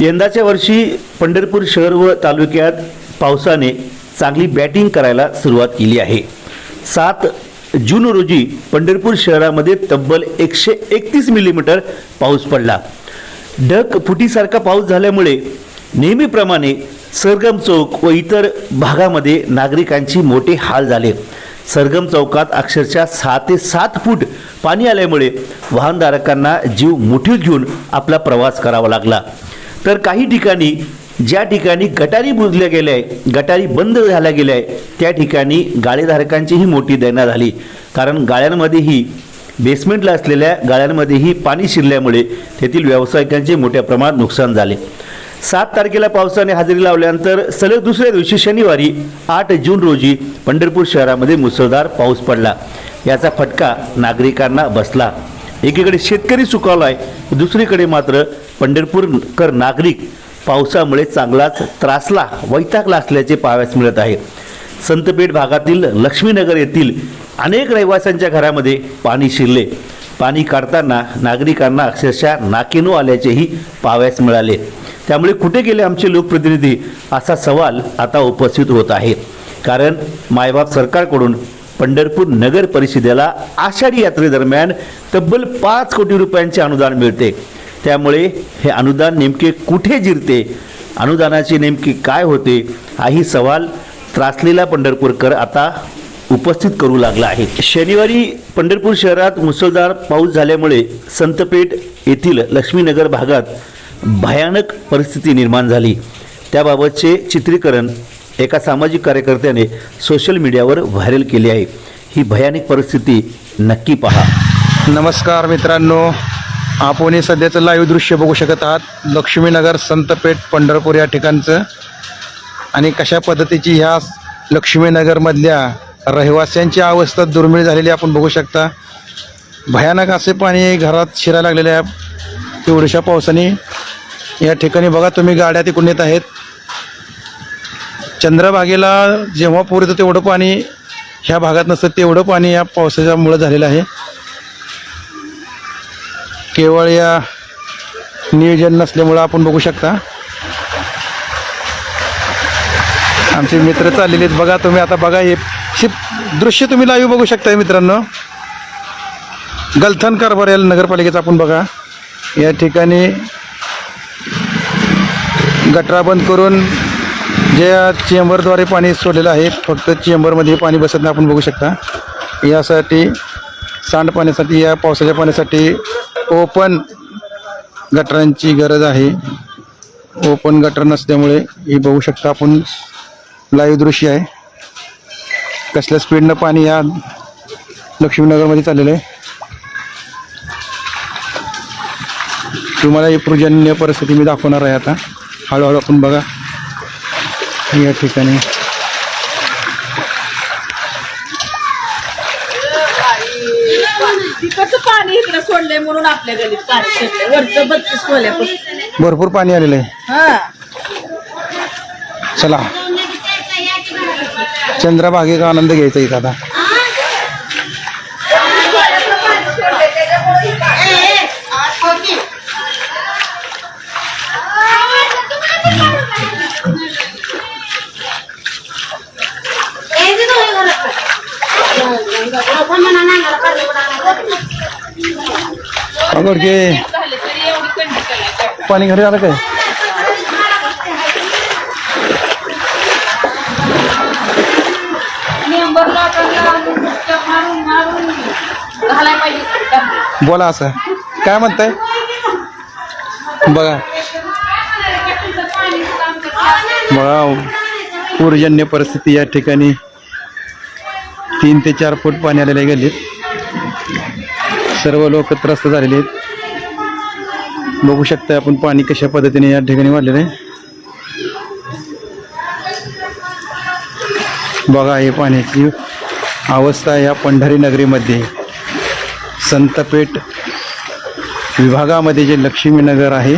यंदाच्या वर्षी पंढरपूर शहर व तालुक्यात पावसाने चांगली बॅटिंग करायला सुरुवात केली आहे. सात जून रोजी पंढरपूर शहरामध्ये तब्बल एकशे एकतीस मिलीमीटर पाऊस पडला. ढग फुटीसारखा पाऊस झाल्यामुळे नेहमीप्रमाणे सरगम चौक व इतर भागामध्ये नागरिकांची मोठे हाल झाले. सरगम चौकात अक्षरशः सहा ते सात फूट पाणी आल्यामुळे वाहनधारकांना जीव मुठीत घेऊन आपला प्रवास करावा लागला. तर काही ठिकाणी ज्या ठिकाणी गटारी बुजल्या गेल्या आहे गटारी बंद झाल्या गेल्या आहे त्या ठिकाणी गाळेधारकांचीही मोठी दैना झाली. कारण गाळ्यांमध्येही बेसमेंटला असलेल्या गाळ्यांमध्येही पाणी शिरल्यामुळे तेथील व्यावसायिकांचे मोठ्या प्रमाणात नुकसान झाले. सात तारखेला पावसाने हजेरी लावल्यानंतर सलग दुसऱ्या दिवशी शनिवारी आठ जून रोजी पंढरपूर शहरामध्ये मुसळधार पाऊस पडला. याचा फटका नागरिकांना बसला. एकीकडे शेतकरी सुकावलाय दुसरीकडे मात्र पंढरपूरकर नागरिक पावसामुळे चांगलाच त्रासला वैतागला असल्याचे पाहाव्यास मिळत आहे. संतपेठ भागातील लक्ष्मीनगर येथील अनेक रहिवाशांच्या घरामध्ये पाणी शिरले. पाणी काढताना नागरिकांना अक्षरशः नाकेनो आल्याचेही पाहावयास मिळाले. त्यामुळे कुठे गेले आमचे लोकप्रतिनिधी असा सवाल आता उपस्थित होत आहे. कारण मायबाप सरकारकडून पंढरपूर नगर परिषदेला आषाढी यात्रेदरम्यान तब्बल पाच कोटी रुपयांचे अनुदान मिळते. त्यामुळे हे अनुदान नेमके कुठे जिरते? अनुदानाचे नेमके काय होते? हा ही सवाल त्रासलेला पंढरपूरकर आता उपस्थित करू लागला आहे. शनिवारी पंढरपूर शहरात मुसळधार पाऊस झाल्यामुळे संतपेठ येथील लक्ष्मीनगर भागात भयानक परिस्थिती निर्माण झाली. त्याबाबतचे चित्रीकरण एका सामाजिक कार्यकर्त्याने सोशल मीडियावर व्हायरल केले आहे. ही भयानक परिस्थिती नक्की पहा. नमस्कार मित्रांनो. आपण हे सध्याचं लाईव्ह दृश्य बघू शकत आहात. लक्ष्मीनगर संतपेठ पंढरपूर या ठिकाणचं. आणि कशा पद्धतीची ह्या लक्ष्मीनगरमधल्या रहिवाशांची अवस्था दुर्मिळ झालेली आपण बघू शकता. भयानक असे पाणी घरात शिरायला लागलेले आहे. तेवढ्याशा पावसाने या ठिकाणी बघा तुम्ही गाड्या तिकडून येत आहेत. चंद्रभागेला जेव्हा पूर येतं तेवढं पाणी ह्या भागात नसतं तेवढं पाणी या पावसाच्यामुळं झालेलं आहे. केवळ या नियोजन नसल्यामुळं आपण बघू शकता. आमचे मित्र चाललेले आहेत. बघा तुम्ही आता बघा हे हे दृश्य तुम्ही लाईव्ह बघू शकताय मित्रांनो. गलथन कारभार या नगरपालिकेचा आपण बघा. या ठिकाणी गटरा बंद करून ज्या चेंबरद्वारे पाणी सोडलेलं आहे फक्त चेंबरमध्ये पाणी बसत नाही आपण बघू शकता. यासाठी सांडपाण्यासाठी या पावसाच्या पाण्यासाठी ओपन गटरांची गरज आहे. ओपन गटर नसल्यामुळे हे बघू शकता आपण लाईव्ह दृश्य आहे. कसल्या स्पीडनं पाणी या लक्ष्मीनगरमध्ये चाललेलं आहे. तुम्हाला ही पर्जन्य परिस्थिती मी दाखवणार आहे आता. हळूहळू आपण बघा. या ठिकाणी तिकडचं पाणी इकडे सोडलंय म्हणून आपल्या गलीत पाणी शिरलंय वरचं बत्तीस खोल्यापासून भरपूर पाणी आलेलं आहे हा. चला. चंद्रभागेचा आनंद घ्यायचा इथं आता. अगोदर के पाणी घरी आलं काय? बोला असं. काय म्हणताय? बघा. बघा पूरजन्य परिस्थिती या ठिकाणी तीन ते चार फूट पाणी आलेले गेलेत सर्व लोक त्रस्त झालेले आहेत. बघू शकता आपण पाणी कशा पद्धतीने या ठिकाणी वाढलेलं आहे. बघा हे पाण्याची अवस्था या पंढरी नगरीमध्ये. संतपेठ विभागामध्ये जे लक्ष्मीनगर आहे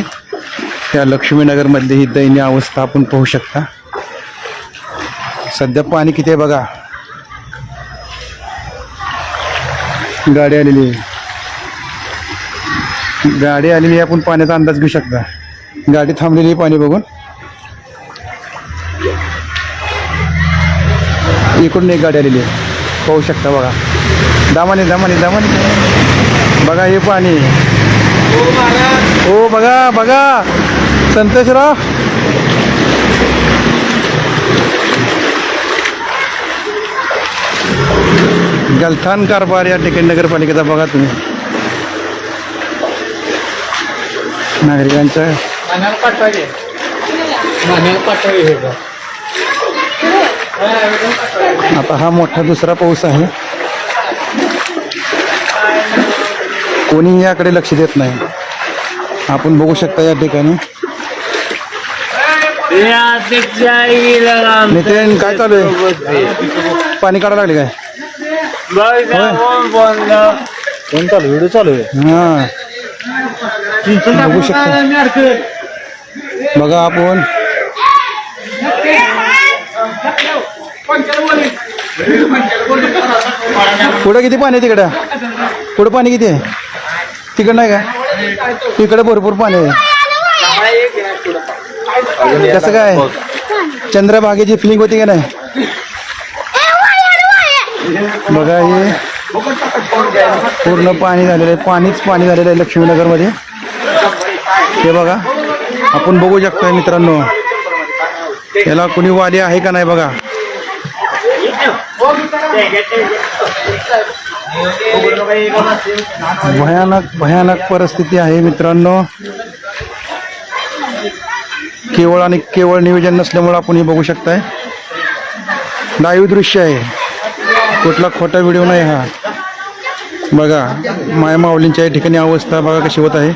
त्या लक्ष्मीनगरमधली ही दयनीय अवस्था आपण पाहू शकता. सध्या पाणी किती आहे बघा. गाडी आलेली आहे. गाडी आलेली आहे आपण पाण्याचा अंदाज घेऊ शकता. गाडी थांबलेली आहे पाणी बघून. इकडून एक गाडी आलेली आहे. पाहू शकता बघा. दामाने दामाने दामाने. बघा हे पाणी. हो बघा बघा. संतोषराव. गलथान कारभार या ठिकाणी नगरपालिकेचा बघा तुम्ही. नागरिकांच्या आता हा मोठा दुसरा पाऊस आहे. कोणी याकडे लक्ष देत नाही. आपण बघू शकता या ठिकाणी. नितीन काय चालू आहे? पाणी काढायला लागले काय? कोण चालू व्हिडिओ चालू आहे. हा. बघू शकता. बघा आपण. पुढं किती पाणी आहे तिकडं? पुढं पाणी किती आहे? तिकडं नाही का? तिकडं भरपूर पाणी आहे. कसं काय? चंद्रभागेची फिलिंग होती का नाही? बघा हे. पूर्ण पाणी झालेलं आहे. पाणीच पाणी झालेलं आहे लक्ष्मीनगरमध्ये. हे बघा आपण बघू शकतोय मित्रांनो. याला कुणी वाली आहे का नाही बघा? भयानक भयानक परिस्थिती आहे मित्रांनो. केवळ आणि केवळ नियोजन नसल्यामुळे आपण हे बघू शकताय. लाईव्ह दृश्य आहे. कुठला खोटा व्हिडिओ नाही हा. बघा माया माऊलींच्या या ठिकाणी अवस्था बघा कशी होत आहे.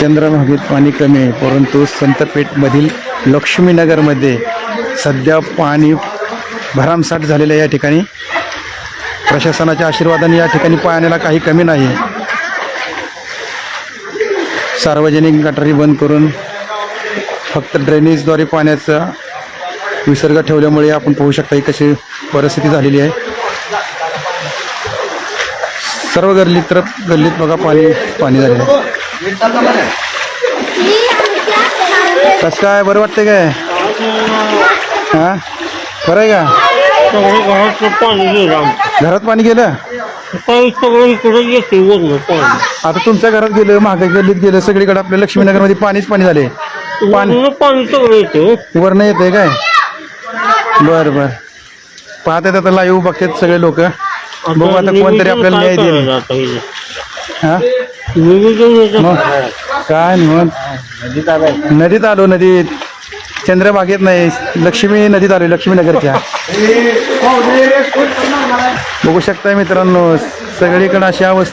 चंद्रभागेत पाणी कमी आहे परंतु संतपेठमधील लक्ष्मीनगरमध्ये सध्या पाणी भरामसाठ झालेलं आहे या ठिकाणी. प्रशासनाच्या आशीर्वादाने या ठिकाणी पाण्याला काही कमी नाही. सार्वजनिक गटारी बंद करून फक्त ड्रेनेजद्वारे पाण्याचा विसर्ग ठेवल्यामुळे आपण पाहू शकता ही कशी परिस्थिती झालेली आहे. सर्व गल्लीत तर गल्लीत बघा पाणी पाणी झालेलं आहे. कसं काय? बरं वाटतंय काय? हां? बरं आहे का? घरात पाणी गेलं? आता तुमच्या घरात गेलं महागाई गल्लीत गेलं सगळीकडे आपल्या लक्ष्मीनगरमध्ये पाणीच पाणी झाले. पाणी वरनं पाणी सगळं येते वरनं येतंय काय? बरं बरं. पाहतात आता लाईव्ह बघतात सगळे लोक. बघू आता कोणतरी आपल्याला न्याय देईल. हा? मग काय? नाही मग? नदीत आलो नदीत. चंद्रभागेत नाही. लक्ष्मी नदीत आलो लक्ष्मीनगरच्या. बघू शकता मित्रांनो सगळीकडे अशी अवस्था